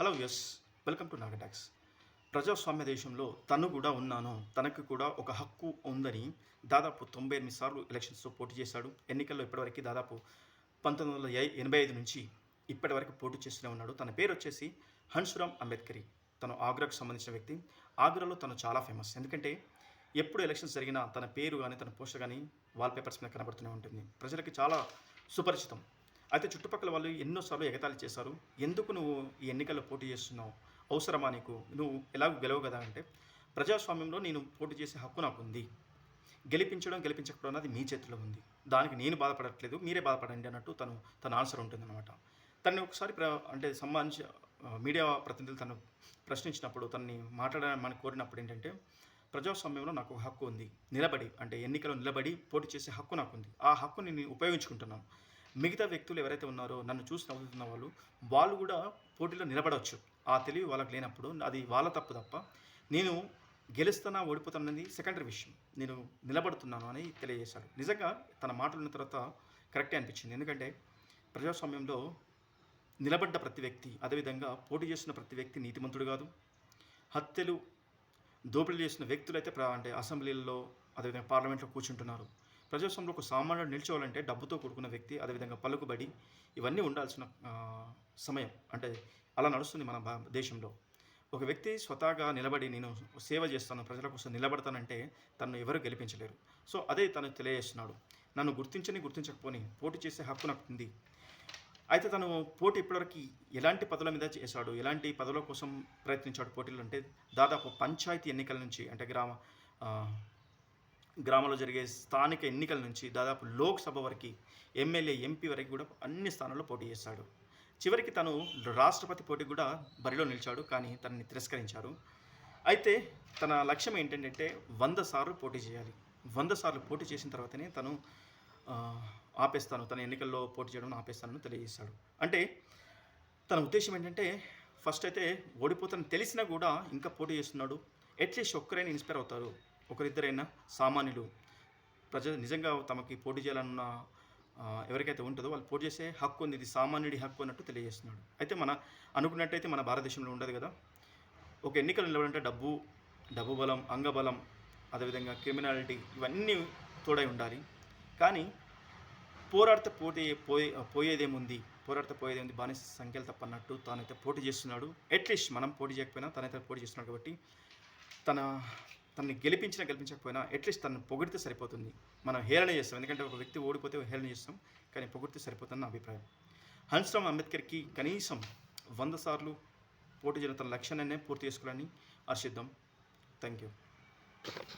Hello yes welcome to Naga Talks. ప్రజాస్వామ్య దేశంలో తను కూడా ఉన్నాను తనకు కూడా ఒక హక్కు ఉందని దాదాపు తొంభై ఎనిమిది సార్లు ఎలక్షన్స్లో పోటీ చేశాడు. ఎన్నికల్లో ఇప్పటివరకు దాదాపు పంతొమ్మిది వందల ఎనభై ఐదు నుంచి ఇప్పటివరకు పోటీ చేస్తూనే ఉన్నాడు. తన పేరు వచ్చేసి హన్సురామ్ అంబేద్కరి. తను ఆగ్రాకు సంబంధించిన వ్యక్తి. ఆగ్రాలో తను చాలా ఫేమస్ ఎందుకంటే ఎప్పుడు ఎలక్షన్స్ జరిగినా తన పేరు కానీ తన పోస్టర్ కానీ వాల్పేపర్స్ మీద కనబడుతూనే ఉంటుంది. ప్రజలకి చాలా సుపరిచితం. అయితే చుట్టుపక్కల వాళ్ళు ఎన్నోసార్లు ఎగతాళి చేశారు. ఎందుకు నువ్వు ఈ ఎన్నికల్లో పోటీ చేస్తున్నావు? అవసరమా నీకు? నువ్వు ఎలాగో గెలవు కదా అంటే ప్రజాస్వామ్యంలో నేను పోటీ చేసే హక్కు నాకు ఉంది. గెలిపించడం గెలిపించకపోవడం అనేది మీ చేతిలో ఉంది. దానికి నేను బాధపడట్లేదు మీరే బాధపడండి అన్నట్టు తను తన ఆన్సర్ ఉంటుందన్నమాట. తనని ఒకసారి ప్ర అంటే సంబంధించి మీడియా ప్రతినిధులు తను ప్రశ్నించినప్పుడు తనని మాట్లాడమని కోరినప్పుడు ఏంటంటే ప్రజాస్వామ్యంలో నాకు హక్కు ఉంది. నిలబడి అంటే ఎన్నికలో నిలబడి పోటీ చేసే హక్కు నాకు ఉంది. ఆ హక్కుని నేను ఉపయోగించుకుంటున్నాను. మిగతా వ్యక్తులు ఎవరైతే ఉన్నారో నన్ను చూసి నవ్వుతున్న వాళ్ళు వాళ్ళు కూడా పోటీలో నిలబడవచ్చు ఆ తెలివి వాళ్ళకి లేనప్పుడు అది వాళ్ళ తప్పు తప్ప నేను గెలుస్తానా ఓడిపోతానన్నది సెకండరీ విషయం. నేను నిలబడుతున్నాను అని తెలియజేశాడు నిజంగా తన మాటలు ఉన్న తర్వాత కరెక్టే అనిపించింది. ఎందుకంటే ప్రజాస్వామ్యంలో నిలబడ్డ ప్రతి వ్యక్తి అదేవిధంగా పోటీ చేస్తున్న ప్రతి వ్యక్తి నీతిమంతుడు కాదు. హత్యలు దోపిడీ చేసిన వ్యక్తులు అయితే అంటే అసెంబ్లీల్లో అదేవిధంగా పార్లమెంట్లో కూర్చుంటున్నారు. ప్రజాస్వామ్యంలో ఒక సామాన్యుడు నిల్చోవాలంటే డబ్బుతో కూడుకున్న వ్యక్తి అదేవిధంగా పలుకుబడి ఇవన్నీ ఉండాల్సిన సమయం. అంటే అలా నడుస్తుంది మన దేశంలో. ఒక వ్యక్తి స్వతహాగా నిలబడి నేను సేవ చేస్తాను ప్రజల కోసం నిలబడతానంటే తను ఎవరు గెలిపించలేరు. సో అదే తను తెలియజేస్తున్నాడు. నన్ను గుర్తించని గుర్తించకపోని పోటీ చేసే హక్కు నాకు ఉంది. అయితే తను పోటీ ఇప్పటివరకు ఎలాంటి పదవుల మీద చేశాడు? ఎలాంటి పదవుల కోసం ప్రయత్నించాడు? పోటీలు అంటే దాదాపు పంచాయతీ ఎన్నికల నుంచి అంటే గ్రామ గ్రామంలో జరిగే స్థానిక ఎన్నికల నుంచి దాదాపు లోక్సభ వరకు ఎమ్మెల్యే ఎంపీ వరకు కూడా అన్ని స్థానాల్లో పోటీ చేశాడు చివరికి తను రాష్ట్రపతి పోటీ కూడా బరిలో నిలిచాడు కానీ తనని తిరస్కరించారు. అయితే తన లక్ష్యం ఏంటంటే వంద సార్లు పోటీ చేయాలి. వంద సార్లు పోటీ చేసిన తర్వాతనే తను ఆపేస్తాను. తన ఎన్నికల్లో పోటీ చేయడం ఆపేస్తానని తెలియజేశాడు అంటే తన ఉద్దేశం ఏంటంటే ఫస్ట్ అయితే ఓడిపోతాను తెలిసినా కూడా ఇంకా పోటీ చేస్తున్నాడు. అట్లీస్ట్ ఒక్కరైనా ఇన్స్పైర్ అవుతారు. ఒకరిద్దరైనా సామాన్యులు ప్రజ నిజంగా తమకి పోటీ చేయాలన్న ఎవరికైతే ఉంటుందో వాళ్ళు పోటీ చేసే హక్కు ఉంది ఇది సామాన్యుడి హక్కు అన్నట్టు తెలియజేస్తున్నాడు. అయితే మన అనుకున్నట్టయితే మన భారతదేశంలో ఉండదు కదా? ఒక ఎన్నికలు నిలబడంటే డబ్బు డబ్బు బలం అంగబలం అదేవిధంగా క్రిమినాలిటీ ఇవన్నీ తోడై ఉండాలి. కానీ పోరాడితే పోటీ పోయే పోయేదేముంది? పోరాడితే పోయేదేముంది? బానిస సంఖ్యలు తప్పన్నట్టు తానైతే పోటీ చేస్తున్నాడు. అట్లీస్ట్ మనం పోటీ చేయకపోయినా తనైతే పోటీ చేస్తున్నాడు కాబట్టి తన తనని గెలిపించినా గెలిపించకపోయినా అట్లీస్ట్ తనను పొగిడితే సరిపోతుంది. మనం హేళన చేస్తాం. ఎందుకంటే ఒక వ్యక్తి ఓడిపోతే హేళన చేస్తాం. కానీ పొగిడితే సరిపోతుంది నా అభిప్రాయం. హన్స్రామ్ అంబేద్కర్కి కనీసం వంద సార్లు పోటీ చేయడం తన లక్ష్యాన్ని పూర్తి చేసుకోవాలని ఆశిద్దాం థ్యాంక్ యూ